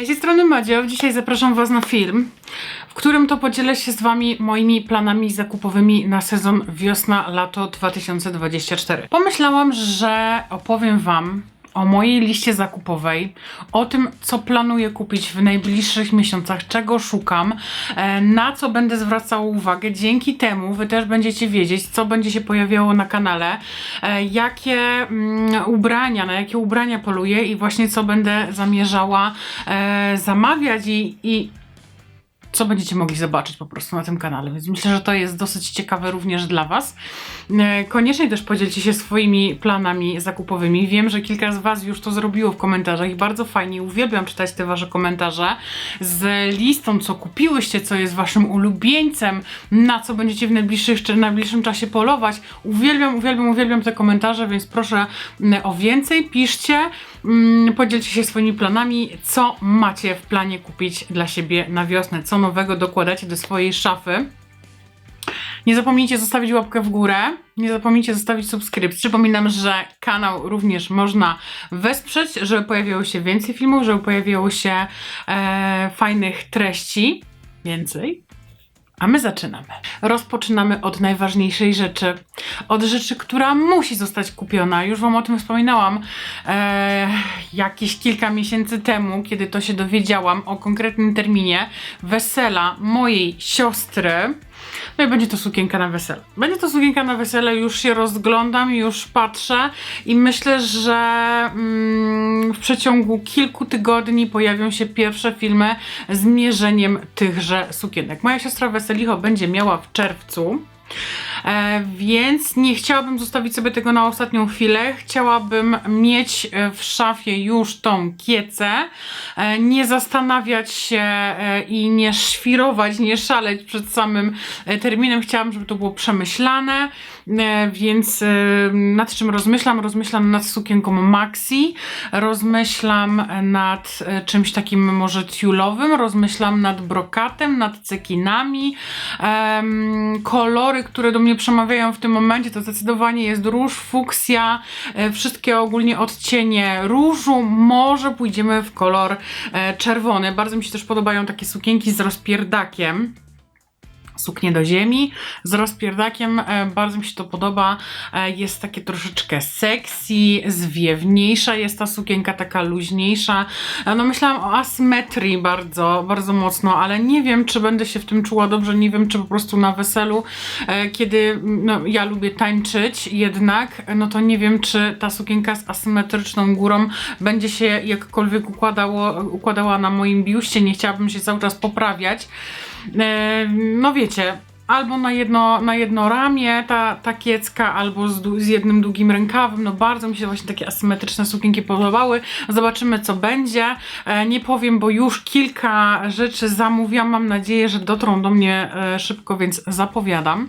Hej, z tej strony Madzio. Dzisiaj zapraszam Was na film, w którym to podzielę się z Wami moimi planami zakupowymi na sezon wiosna-lato 2024. Pomyślałam, że opowiem Wam o mojej liście zakupowej, o tym, co planuję kupić w najbliższych miesiącach, czego szukam, e, na co będę zwracała uwagę. Dzięki temu Wy też będziecie wiedzieć, co będzie się pojawiało na kanale, e, jakie mm, ubrania, na jakie ubrania poluję i właśnie co będę zamierzała e, zamawiać i, i co będziecie mogli zobaczyć po prostu na tym kanale, więc myślę, że to jest dosyć ciekawe również dla Was. E, Koniecznie też podzielcie się swoimi planami zakupowymi. Wiem, że kilka z Was już to zrobiło w komentarzach i bardzo fajnie, uwielbiam czytać te Wasze komentarze z listą, co kupiłyście, co jest Waszym ulubieńcem, na co będziecie w najbliższych, czy najbliższym czasie polować. Uwielbiam, uwielbiam, uwielbiam te komentarze, więc proszę o więcej, piszcie, mm, podzielcie się swoimi planami, co macie w planie kupić dla siebie na wiosnę, co nowego dokładacie do swojej szafy. Nie zapomnijcie zostawić łapkę w górę, nie zapomnijcie zostawić subskrypcji. Przypominam, że kanał również można wesprzeć, żeby pojawiało się więcej filmów, żeby pojawiało się e, fajnych treści. Więcej. A my zaczynamy. Rozpoczynamy od najważniejszej rzeczy. Od rzeczy, która musi zostać kupiona. Już Wam o tym wspominałam e, jakieś kilka miesięcy temu, kiedy to się dowiedziałam o konkretnym terminie wesela mojej siostry. No i będzie to sukienka na wesele. Będzie to sukienka na wesele, już się rozglądam, już patrzę i myślę, że mm, w przeciągu kilku tygodni pojawią się pierwsze filmy z mierzeniem tychże sukienek. Moja siostra Weselicho będzie miała w czerwcu. E, więc nie chciałabym zostawić sobie tego na ostatnią chwilę. Chciałabym mieć e, w szafie już tą kiecę, e, nie zastanawiać się i nie szwirować, nie szaleć przed samym terminem. Chciałabym, żeby to było przemyślane, więc nad czym rozmyślam? Rozmyślam nad sukienką maxi, rozmyślam nad czymś takim może tiulowym, rozmyślam nad brokatem, nad cekinami. Kolory, które do mnie przemawiają w tym momencie, to zdecydowanie jest róż, fuksja, e, wszystkie ogólnie odcienie różu. Może pójdziemy w kolor e, czerwony. Bardzo mi się też podobają takie sukienki z rozpierdakiem suknie do ziemi z rozpierdakiem. E, bardzo mi się to podoba. E, jest takie troszeczkę sexy, zwiewniejsza jest ta sukienka, taka luźniejsza. E, no myślałam o asymetrii bardzo, bardzo mocno, ale nie wiem, czy będę się w tym czuła dobrze, nie wiem, czy po prostu na weselu, kiedy no, ja lubię tańczyć jednak, no to nie wiem, czy ta sukienka z asymetryczną górą będzie się jakkolwiek układało, układała na moim biuście. Nie chciałabym się cały czas poprawiać. E, no wiecie, albo na jedno, na jedno ramię ta, ta kiecka, albo z, z jednym długim rękawem. No bardzo mi się właśnie takie asymetryczne sukienki podobały. Zobaczymy co będzie. E, nie powiem, bo już kilka rzeczy zamówiłam. Mam nadzieję, że dotrą do mnie e, szybko, więc zapowiadam.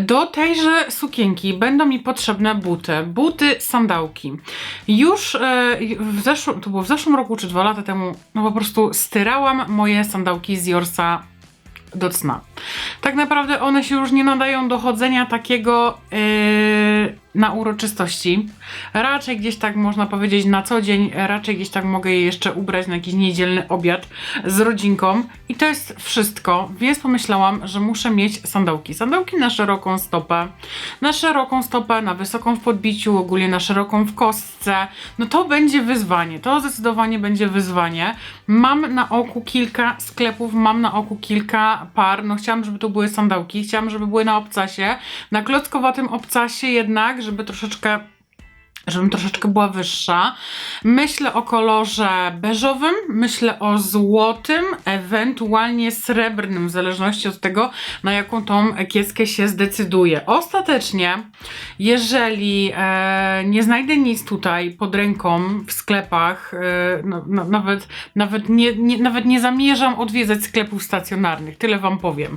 Do tejże sukienki będą mi potrzebne buty. Buty, sandałki. Już e, w zeszłym, to było w zeszłym roku czy dwa lata temu, no po prostu styrałam moje sandałki z Jorsa do cna. Tak naprawdę one się już nie nadają do chodzenia takiego yy, na uroczystości. Raczej gdzieś tak można powiedzieć na co dzień, raczej gdzieś tak mogę je jeszcze ubrać na jakiś niedzielny obiad z rodzinką. I to jest wszystko, więc pomyślałam, że muszę mieć sandałki. Sandałki na szeroką stopę, na szeroką stopę, na wysoką w podbiciu, ogólnie na szeroką w kostce. No to będzie wyzwanie, to zdecydowanie będzie wyzwanie. Mam na oku kilka sklepów, mam na oku kilka par. No chciałam, żeby to były sandałki, chciałam, żeby były na obcasie. Na klockowatym obcasie jednak, żeby troszeczkę żebym troszeczkę była wyższa. Myślę o kolorze beżowym, myślę o złotym, ewentualnie srebrnym, w zależności od tego, na jaką tą kieckę się zdecyduje. Ostatecznie, jeżeli e, nie znajdę nic tutaj pod ręką w sklepach, e, no, no, nawet, nawet, nie, nie, nawet nie zamierzam odwiedzać sklepów stacjonarnych, tyle Wam powiem.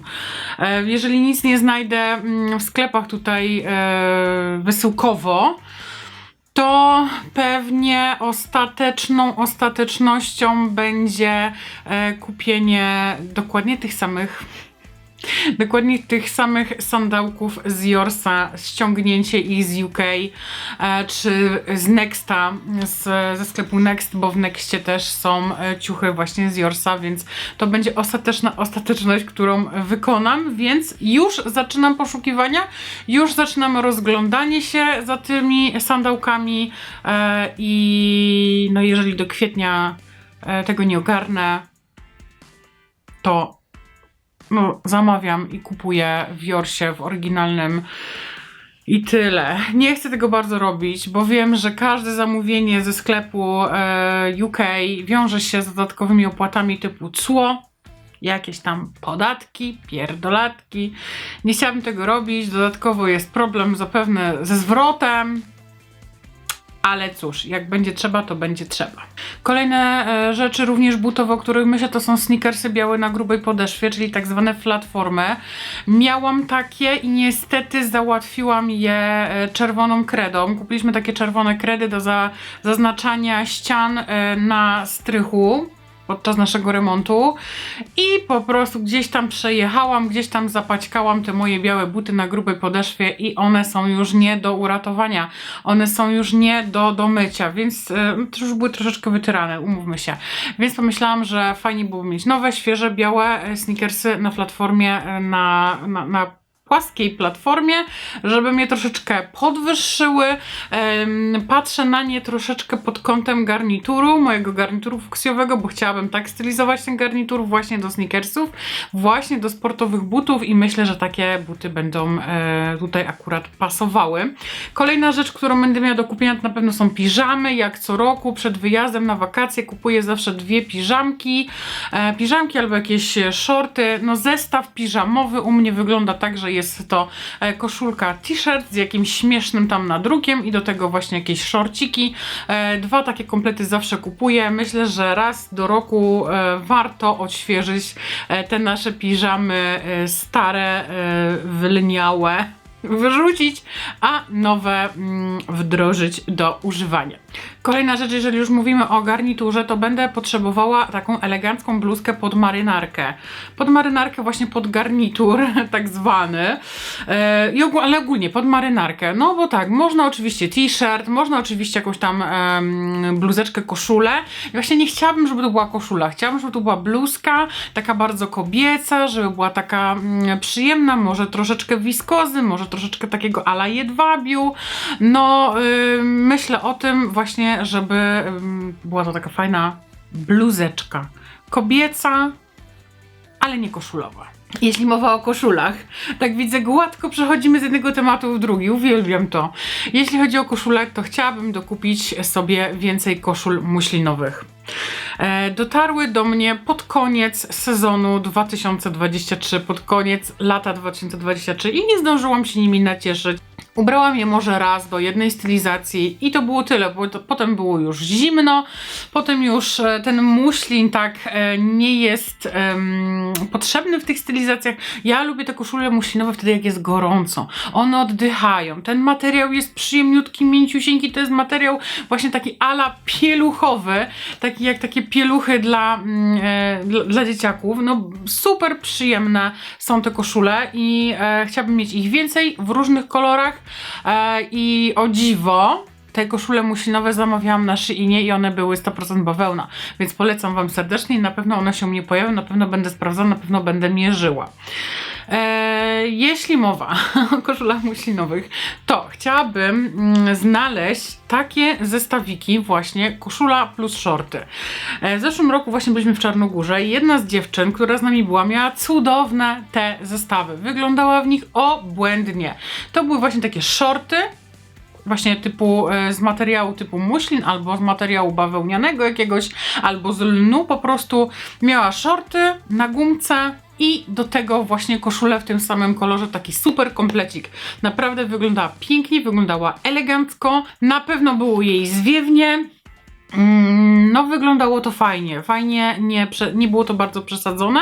E, jeżeli nic nie znajdę mm, w sklepach tutaj e, wysyłkowo, to pewnie ostateczną ostatecznością będzie e, kupienie dokładnie tych samych Dokładnie tych samych sandałków z Jorsa, ściągnięcie ich z UK, e, czy z Nexta, z, ze sklepu Next, bo w Nexcie też są e, ciuchy właśnie z Jorsa, więc to będzie ostateczna ostateczność, którą wykonam, więc już zaczynam poszukiwania, już zaczynam rozglądanie się za tymi sandałkami e, i no jeżeli do kwietnia tego nie ogarnę, to no, zamawiam i kupuję w Jorsie w oryginalnym i tyle. Nie chcę tego bardzo robić, bo wiem, że każde zamówienie ze sklepu e, UK wiąże się z dodatkowymi opłatami typu cło, jakieś tam podatki, pierdolatki. Nie chciałabym tego robić. Dodatkowo jest problem zapewne ze zwrotem. Ale cóż, jak będzie trzeba, to będzie trzeba. Kolejne e, rzeczy również butowe, o których myślę, to są sneakersy białe na grubej podeszwie, czyli tak zwane platformy. Miałam takie i niestety załatwiłam je e, czerwoną kredą. Kupiliśmy takie czerwone kredy do za, zaznaczania ścian e, na strychu podczas naszego remontu i po prostu gdzieś tam przejechałam, gdzieś tam zapaćkałam te moje białe buty na grubej podeszwie i one są już nie do uratowania. One są już nie do, do mycia, więc y, już były troszeczkę wytyrane, umówmy się. Więc pomyślałam, że fajnie byłoby mieć nowe, świeże, białe e, sneakersy na platformie, e, na, na, na płaskiej platformie, żeby mnie troszeczkę podwyższyły. Patrzę na nie troszeczkę pod kątem garnituru, mojego garnituru fuksjowego, bo chciałabym tak stylizować ten garnitur właśnie do sneakersów, właśnie do sportowych butów i myślę, że takie buty będą e, tutaj akurat pasowały. Kolejna rzecz, którą będę miała do kupienia to na pewno są piżamy, jak co roku przed wyjazdem na wakacje kupuję zawsze dwie piżamki, e, piżamki albo jakieś shorty, no zestaw piżamowy u mnie wygląda tak, że jest to e, koszulka t-shirt z jakimś śmiesznym tam nadrukiem i do tego właśnie jakieś szorciki. E, Dwa takie komplety zawsze kupuję. Myślę, że raz do roku e, warto odświeżyć te nasze piżamy stare, wylniałe wyrzucić, a nowe mm, wdrożyć do używania. Kolejna rzecz, jeżeli już mówimy o garniturze, to będę potrzebowała taką elegancką bluzkę pod marynarkę. Pod marynarkę, właśnie pod garnitur, tak zwany. E, ale ogólnie pod marynarkę. No bo tak, można oczywiście t-shirt, można oczywiście jakąś tam bluzeczkę, koszulę. I właśnie nie chciałabym, żeby to była koszula. Chciałabym, żeby to była bluzka, taka bardzo kobieca, żeby była taka mm, przyjemna, może troszeczkę wiskozy, może troszeczkę takiego ala jedwabiu. No, y, myślę o tym właśnie, żeby ym, była to taka fajna bluzeczka. Kobieca, ale nie koszulowa. Jeśli mowa o koszulach, tak widzę, gładko przechodzimy z jednego tematu w drugi, uwielbiam to. Jeśli chodzi o koszulę, to chciałabym dokupić sobie więcej koszul muślinowych. E, dotarły do mnie pod koniec sezonu 2023, pod koniec lata 2023 i nie zdążyłam się nimi nacieszyć. Ubrałam je może raz do jednej stylizacji i to było tyle, bo to, potem było już zimno, potem już e, ten muślin tak e, nie jest em, potrzebny w tych stylizacjach. Ja lubię te koszule muślinowe wtedy jak jest gorąco. One oddychają. Ten materiał jest przyjemniutki, mięciusieńki, to jest materiał właśnie taki ala pieluchowy, taki jak takie pieluchy dla, mm, e, dla, dla dzieciaków. No super przyjemne są te koszule i e, chciałabym mieć ich więcej w różnych kolorach e, i o dziwo te koszule muślinowe zamawiałam na Sheinie i one były 100% bawełna, więc polecam Wam serdecznie i na pewno one się u mnie pojawią, na pewno będę sprawdzała, na pewno będę mierzyła. E, jeśli mowa o koszulach muślinowych, to chciałabym mm, znaleźć takie zestawiki właśnie koszula plus shorty. E, w zeszłym roku właśnie byliśmy w Czarnogórze i jedna z dziewczyn, która z nami była, miała cudowne te zestawy. Wyglądała w nich obłędnie. To były właśnie takie shorty, właśnie typu e, z materiału typu muślin, albo z materiału bawełnianego jakiegoś, albo z lnu po prostu miała shorty na gumce i do tego właśnie koszulę w tym samym kolorze, taki super komplecik. Naprawdę wyglądała pięknie, wyglądała elegancko, na pewno było jej zwiewnie, No, wyglądało to fajnie. Fajnie, nie, nie było to bardzo przesadzone.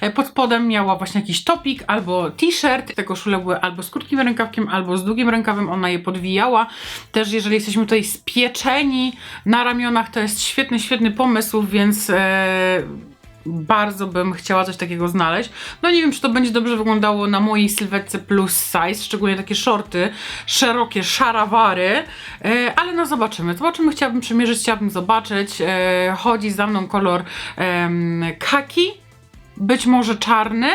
E, Pod spodem miała właśnie jakiś topik albo t-shirt. Te koszule były albo z krótkim rękawkiem, albo z długim rękawem. Ona je podwijała. Też, jeżeli jesteśmy tutaj spieczeni na ramionach, to jest świetny, świetny pomysł, więc. E, bardzo bym chciała coś takiego znaleźć. No nie wiem, czy to będzie dobrze wyglądało na mojej sylwetce plus size, szczególnie takie shorty, szerokie szarawary, e, ale no zobaczymy. Zobaczymy, chciałabym przymierzyć, chciałabym zobaczyć. E, chodzi za mną kolor em, kaki, być może czarny.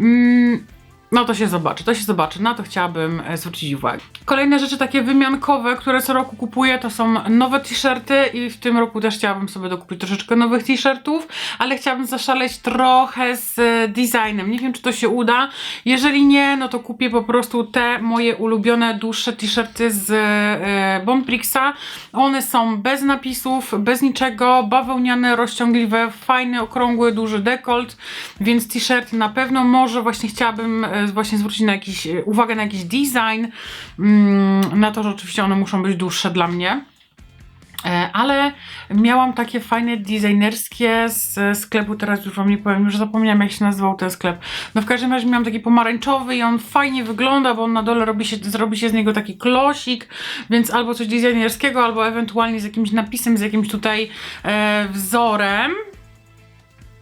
Mm, no to się zobaczy, to się zobaczy. Na to chciałabym e, zwrócić uwagę. Kolejne rzeczy takie wymiankowe, które co roku kupuję, to są nowe t-shirty i w tym roku też chciałabym sobie dokupić troszeczkę nowych t-shirtów, ale chciałabym zaszaleć trochę z e, designem. Nie wiem, czy to się uda. Jeżeli nie, no to kupię po prostu te moje ulubione, dłuższe t-shirty z e, Bonprixa. One są bez napisów, bez niczego, bawełniane, rozciągliwe, fajny, okrągły, duży dekolt, więc t-shirt na pewno może właśnie chciałabym e, właśnie zwrócić na jakiś, uwagę na jakiś design, mm, na to, że oczywiście one muszą być dłuższe dla mnie. E, Ale miałam takie fajne designerskie z sklepu, teraz już wam nie powiem, już zapomniałam jak się nazywał ten sklep. No w każdym razie miałam taki pomarańczowy i on fajnie wygląda, bo on na dole robi się, zrobi się z niego taki klosik, więc albo coś designerskiego, albo ewentualnie z jakimś napisem, z jakimś tutaj e, wzorem.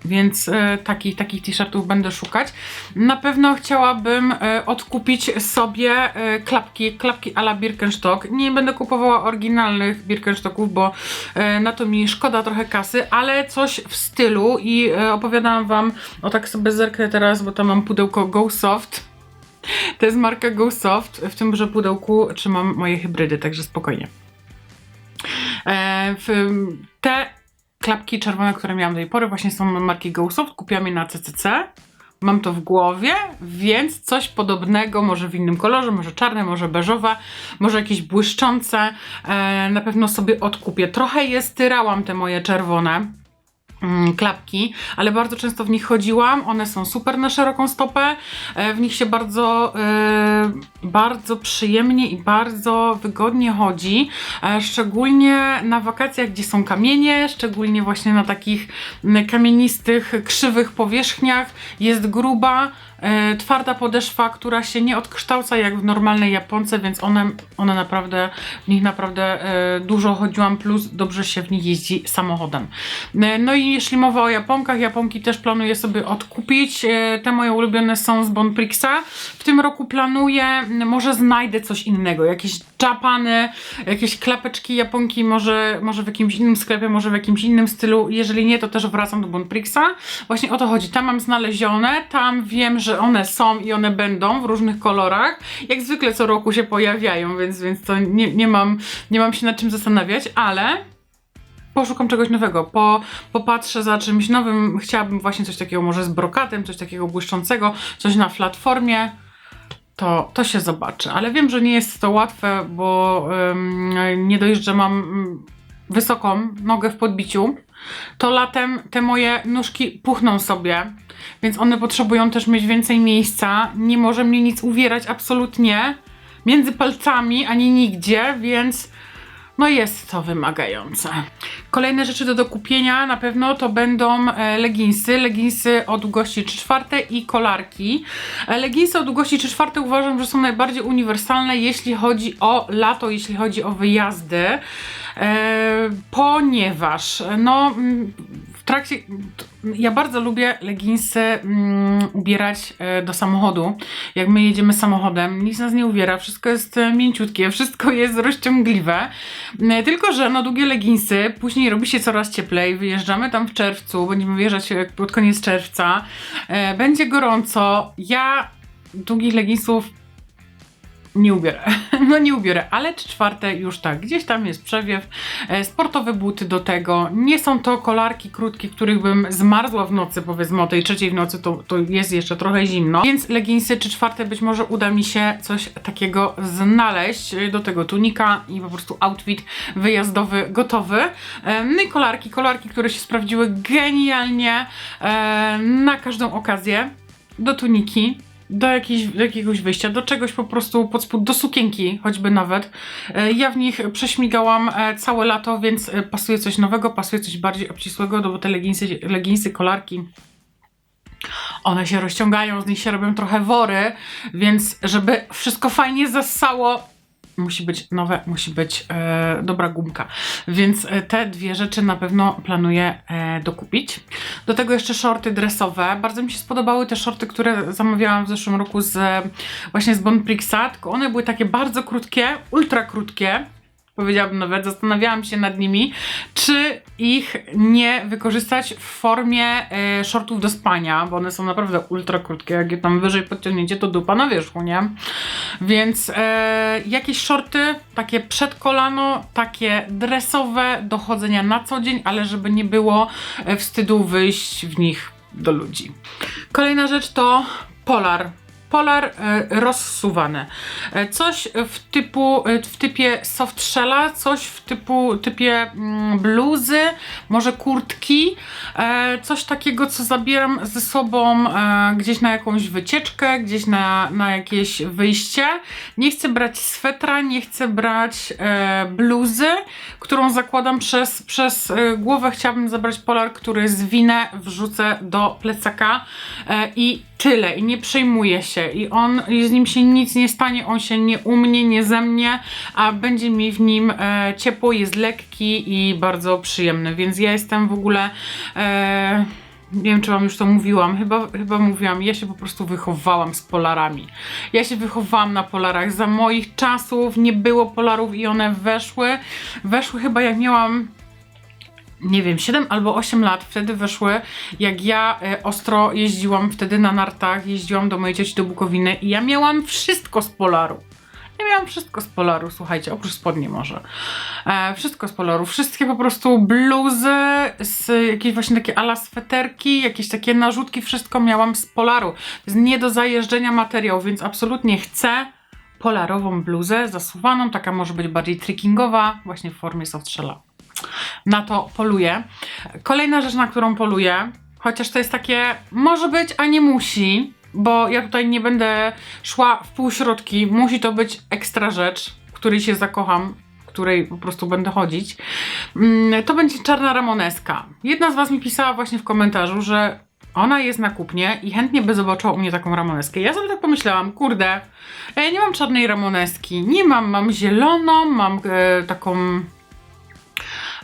Więc e, taki, takich t-shirtów będę szukać. Na pewno chciałabym e, odkupić sobie e, klapki, klapki a la Birkenstock. Nie będę kupowała oryginalnych Birkenstocków, bo e, na to mi szkoda trochę kasy, ale coś w stylu i e, opowiadałam Wam, o tak sobie zerknę teraz, bo tam mam pudełko Go Soft. To jest marka Go Soft. W tymże pudełku trzymam moje hybrydy, także spokojnie. E, w, te klapki czerwone, które miałam do tej pory, właśnie są marki GoSoft. Kupiłam je na CCC. Mam to w głowie, więc coś podobnego, może w innym kolorze, może czarne, może beżowe, może jakieś błyszczące. E, na pewno sobie odkupię. Trochę je styrałam, te moje czerwone klapki, ale bardzo często w nich chodziłam. One są super na szeroką stopę. E, W nich się bardzo, e, bardzo przyjemnie i bardzo wygodnie chodzi. E, Szczególnie na wakacjach, gdzie są kamienie, szczególnie właśnie na takich mm, kamienistych, krzywych powierzchniach. Jest gruba, twarda podeszwa, która się nie odkształca jak w normalnej Japonce, więc one, one naprawdę, w nich naprawdę e, dużo chodziłam, plus dobrze się w nich jeździ samochodem. E, No i jeśli mowa o Japonkach, Japonki też planuję sobie odkupić. E, Te moje ulubione są z Bonprixa. W tym roku planuję, może znajdę coś innego, jakieś Japany, jakieś klapeczki Japonki, może, może w jakimś innym sklepie, może w jakimś innym stylu. Jeżeli nie, to też wracam do Bonprixa. Właśnie o to chodzi. Tam mam znalezione, tam wiem, że one są i one będą w różnych kolorach. Jak zwykle co roku się pojawiają, więc, więc to nie, nie, mam, nie mam się nad czym zastanawiać, ale poszukam czegoś nowego, po, popatrzę za czymś nowym. Chciałabym właśnie coś takiego może z brokatem, coś takiego błyszczącego, coś na platformie. To, to się zobaczy, ale wiem, że nie jest to łatwe, bo ym, nie dość, że mam wysoką nogę w podbiciu, to latem te moje nóżki puchną sobie, więc one potrzebują też mieć więcej miejsca. Nie może mnie nic uwierać absolutnie między palcami ani nigdzie, więc no jest to wymagające. Kolejne rzeczy do dokupienia na pewno to będą e, leginsy. Leginsy o długości 3 czwarte i kolarki. E, Leginsy o długości 3 czwarte uważam, że są najbardziej uniwersalne, jeśli chodzi o lato, jeśli chodzi o wyjazdy. E, ponieważ no w trakcie ja bardzo lubię leginsy mm, ubierać e, do samochodu. Jak my jedziemy samochodem, nic nas nie uwiera, wszystko jest e, mięciutkie, wszystko jest rozciągliwe. E, tylko, że no długie leginsy, później robi się coraz cieplej, wyjeżdżamy tam w czerwcu, będziemy wyjeżdżać pod koniec czerwca, e, będzie gorąco. Ja długich leginsów nie ubiorę. No nie ubiorę, ale czy czwarte już tak. Gdzieś tam jest przewiew, e, sportowe buty do tego. Nie są to kolarki krótkie, których bym zmarzła w nocy, powiedzmy o tej trzeciej w nocy, to, to jest jeszcze trochę zimno. Więc leginsy czy czwarte być może uda mi się coś takiego znaleźć. E, Do tego tunika i po prostu outfit wyjazdowy gotowy. E, No i kolarki, kolarki, które się sprawdziły genialnie na każdą okazję. Do tuniki, do, do jakiegoś wyjścia, do czegoś po prostu pod spód, do sukienki choćby nawet. E, Ja w nich prześmigałam e, całe lato, więc e, pasuje coś nowego, pasuje coś bardziej obcisłego, no bo te leginsy, leginsy kolarki one się rozciągają, z nich się robią trochę wory, więc żeby wszystko fajnie zassało, musi być nowe, musi być e, dobra gumka. Więc e, te dwie rzeczy na pewno planuję e, dokupić. Do tego jeszcze shorty dresowe. Bardzo mi się spodobały te shorty, które zamawiałam w zeszłym roku z właśnie z Bon Prixa, tylko one były takie bardzo krótkie, ultra krótkie powiedziałabym nawet, zastanawiałam się nad nimi, czy ich nie wykorzystać w formie e, shortów do spania, bo one są naprawdę ultra krótkie, jak je tam wyżej podciągnięcie, to dupa na wierzchu, nie? Więc e, jakieś shorty, takie przed kolano, takie dresowe, do chodzenia na co dzień, ale żeby nie było e, wstydu wyjść w nich do ludzi. Kolejna rzecz to polar polar e, rozsuwany. E, coś w, typu, e, w typie soft shella, coś w typu, typie mm, bluzy, może kurtki, coś takiego, co zabieram ze sobą gdzieś na jakąś wycieczkę, gdzieś na, na jakieś wyjście. Nie chcę brać swetra, nie chcę brać bluzy, którą zakładam przez, przez głowę. Chciałabym zabrać polar, który zwinę, wrzucę do plecaka i tyle. I nie przejmuję się i on, i z nim się nic nie stanie, on się nie u mnie, nie ze mnie, a będzie mi w nim e, ciepło, jest lekki i bardzo przyjemny, więc ja jestem w ogóle... E, nie wiem, czy Wam już to mówiłam, chyba, chyba mówiłam, ja się po prostu wychowałam z polarami. Ja się wychowałam na polarach. Za moich czasów nie było polarów i one weszły. Weszły chyba jak miałam nie wiem, 7 albo 8 lat wtedy weszły, jak ja e, ostro jeździłam wtedy na nartach, jeździłam do mojej cioci do Bukowiny i ja miałam wszystko z Polaru. Ja miałam wszystko z Polaru, słuchajcie, oprócz spodnie może. E, wszystko z Polaru, wszystkie po prostu bluzy, z jakieś właśnie takie ala sweterki, jakieś takie narzutki, wszystko miałam z Polaru. To jest nie do zajeżdżenia materiał, więc absolutnie chcę polarową bluzę zasuwaną, taka może być bardziej trickingowa, właśnie w formie softshella na to poluję. Kolejna rzecz, na którą poluję, chociaż to jest takie, może być, a nie musi, bo ja tutaj nie będę szła w półśrodki, musi to być ekstra rzecz, w której się zakocham, której po prostu będę chodzić. Mm, to będzie czarna ramoneska. Jedna z Was mi pisała właśnie w komentarzu, że ona jest na kupnie i chętnie by zobaczyła u mnie taką ramoneskę. Ja sobie tak pomyślałam, kurde, ja nie mam czarnej ramoneski, nie mam, mam zieloną, mam e, taką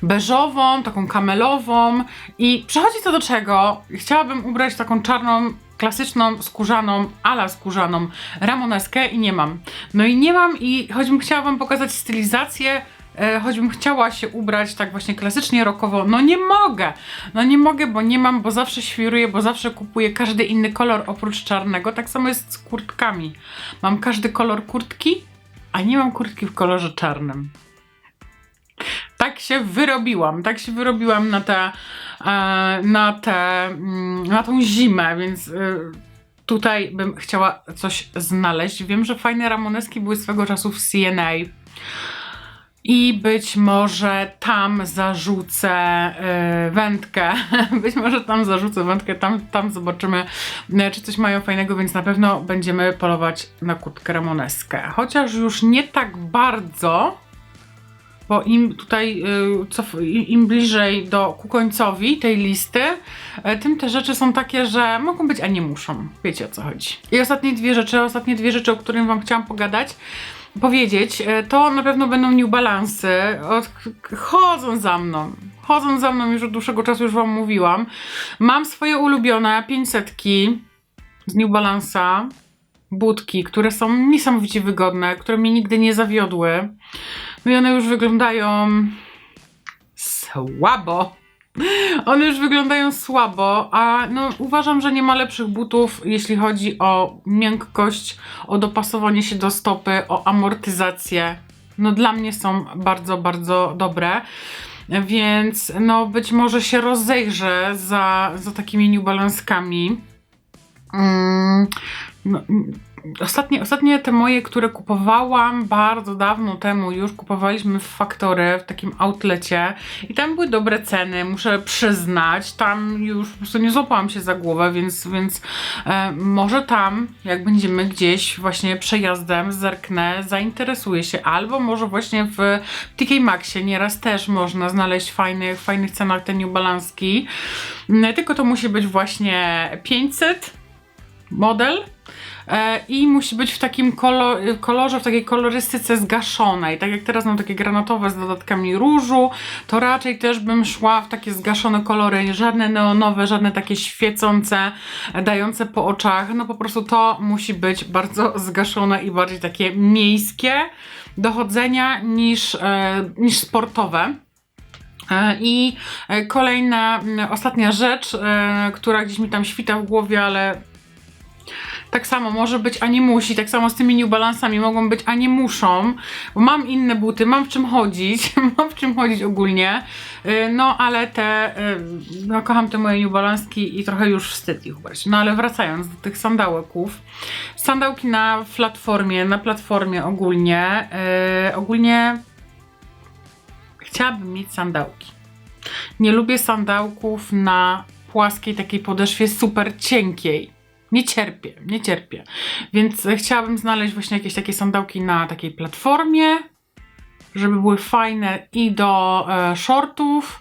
beżową, taką kamelową i przechodzi to do czego? Chciałabym ubrać taką czarną klasyczną, skórzaną, ala skórzaną ramoneskę i nie mam. No i nie mam i choćbym chciała wam pokazać stylizację, e, choćbym chciała się ubrać tak właśnie klasycznie rockowo, no nie mogę. No nie mogę, bo nie mam, bo zawsze świruję, bo zawsze kupuję każdy inny kolor oprócz czarnego. Tak samo jest z kurtkami. Mam każdy kolor kurtki, a nie mam kurtki w kolorze czarnym tak się wyrobiłam, tak się wyrobiłam na tę, e, na tę, mm, na tą zimę, więc e, tutaj bym chciała coś znaleźć. Wiem, że fajne ramoneski były swego czasu w CNA. I być może tam zarzucę y, wędkę. być może tam zarzucę wędkę, tam, tam zobaczymy, czy coś mają fajnego, więc na pewno będziemy polować na kurtkę ramoneskę. Chociaż już nie tak bardzo, bo im tutaj, y, im bliżej do, ku końcowi tej listy, y, tym te rzeczy są takie, że mogą być, a nie muszą. Wiecie o co chodzi. I ostatnie dwie rzeczy, ostatnie dwie rzeczy, o których wam chciałam pogadać, powiedzieć, y, to na pewno będą New Balance. Chodzą za mną. Chodzą za mną już od dłuższego czasu, już wam mówiłam. Mam swoje ulubione 500 z New Balance'a, budki, które są niesamowicie wygodne, które mnie nigdy nie zawiodły. No i one już wyglądają słabo. One już wyglądają słabo, a no, uważam, że nie ma lepszych butów, jeśli chodzi o miękkość, o dopasowanie się do stopy, o amortyzację. No dla mnie są bardzo, bardzo dobre. Więc no być może się rozejrzę za, za takimi New Balance'kami. Mm, no, ostatnie, ostatnie te moje, które kupowałam bardzo dawno temu, już kupowaliśmy w Factory, w takim outlecie i tam były dobre ceny, muszę przyznać, tam już po prostu nie złapałam się za głowę, więc, więc e, może tam, jak będziemy gdzieś właśnie przejazdem, zerknę, zainteresuję się, albo może właśnie w TK Maxie nieraz też można znaleźć fajnych, fajnych cenach te New Balance'ki, tylko to musi być właśnie 500 model, e, i musi być w takim kolo, kolorze, w takiej kolorystyce zgaszonej. Tak jak teraz mam takie granatowe z dodatkami różu, to raczej też bym szła w takie zgaszone kolory, żadne neonowe, żadne takie świecące, dające po oczach. No po prostu to musi być bardzo zgaszone i bardziej takie miejskie dochodzenia niż, e, niż sportowe. E, I e, kolejna, ostatnia rzecz, e, która gdzieś mi tam świta w głowie, ale tak samo może być, a nie musi. Tak samo z tymi New Balance'ami mogą być, a nie muszą. Bo mam inne buty, mam w czym chodzić, mam w czym chodzić ogólnie. Y, No ale te, y, no kocham te moje New Balance'ki i trochę już wstyd ich ubrać. No ale wracając do tych sandałeków. Sandałki na platformie, na platformie ogólnie. y, Ogólnie chciałabym mieć sandałki. Nie lubię sandałków na płaskiej takiej podeszwie super cienkiej. Nie cierpię, nie cierpię. Więc chciałabym znaleźć właśnie jakieś takie sandałki na takiej platformie, żeby były fajne i do e, shortów,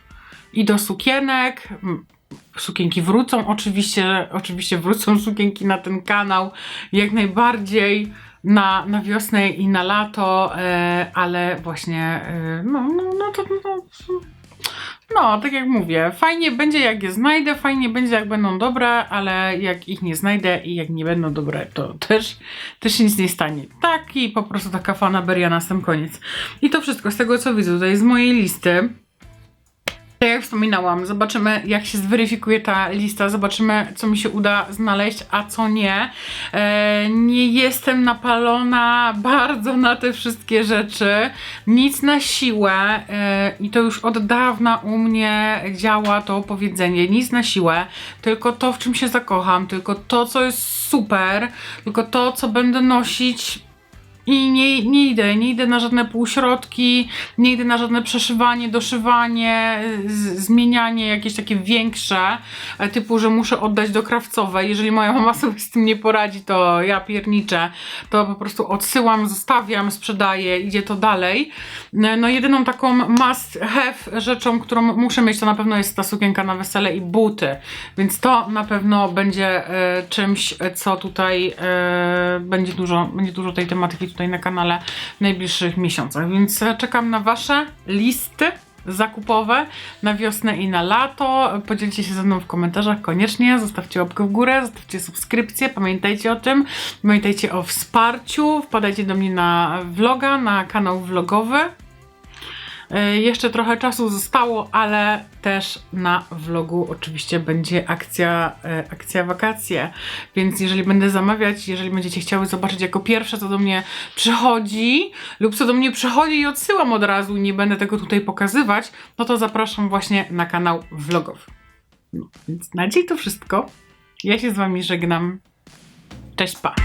i do sukienek. Sukienki wrócą, oczywiście, oczywiście wrócą sukienki na ten kanał jak najbardziej na, na wiosnę i na lato, e, ale właśnie e, no, no, no to no, no, tak jak mówię, fajnie będzie jak je znajdę, fajnie będzie jak będą dobre, ale jak ich nie znajdę i jak nie będą dobre, to też, też nic nie stanie. Tak i po prostu taka fanaberia na sam koniec. I to wszystko z tego co widzę tutaj z mojej listy. Tak jak wspominałam, zobaczymy jak się zweryfikuje ta lista, zobaczymy co mi się uda znaleźć, a co nie. E, nie jestem napalona bardzo na te wszystkie rzeczy, nic na siłę. E, i to już od dawna u mnie działa to powiedzenie, nic na siłę, tylko to w czym się zakocham, tylko to co jest super, tylko to co będę nosić i nie, nie idę, nie idę na żadne półśrodki, nie idę na żadne przeszywanie, doszywanie, zmienianie jakieś takie większe, e, typu, że muszę oddać do krawcowej. Jeżeli moja mama sobie z tym nie poradzi, to ja pierniczę, to po prostu odsyłam, zostawiam, sprzedaję, idzie to dalej. E, No jedyną taką must have rzeczą, którą muszę mieć, to na pewno jest ta sukienka na wesele i buty, więc to na pewno będzie e, czymś, co tutaj e, będzie dużo, będzie dużo tej tematyki tutaj na kanale w najbliższych miesiącach, więc e, czekam na Wasze listy zakupowe na wiosnę i na lato. Podzielcie się ze mną w komentarzach koniecznie, zostawcie łapkę w górę, zostawcie subskrypcję, pamiętajcie o tym, pamiętajcie o wsparciu, wpadajcie do mnie na vloga, na kanał vlogowy. E, Jeszcze trochę czasu zostało, ale też na vlogu oczywiście będzie akcja, e, akcja wakacje. Więc jeżeli będę zamawiać, jeżeli będziecie chciały zobaczyć jako pierwsze, co do mnie przychodzi, lub co do mnie przychodzi i odsyłam od razu, i nie będę tego tutaj pokazywać, no to zapraszam właśnie na kanał vlogowy. No, więc na dziś to wszystko. Ja się z Wami żegnam. Cześć, pa!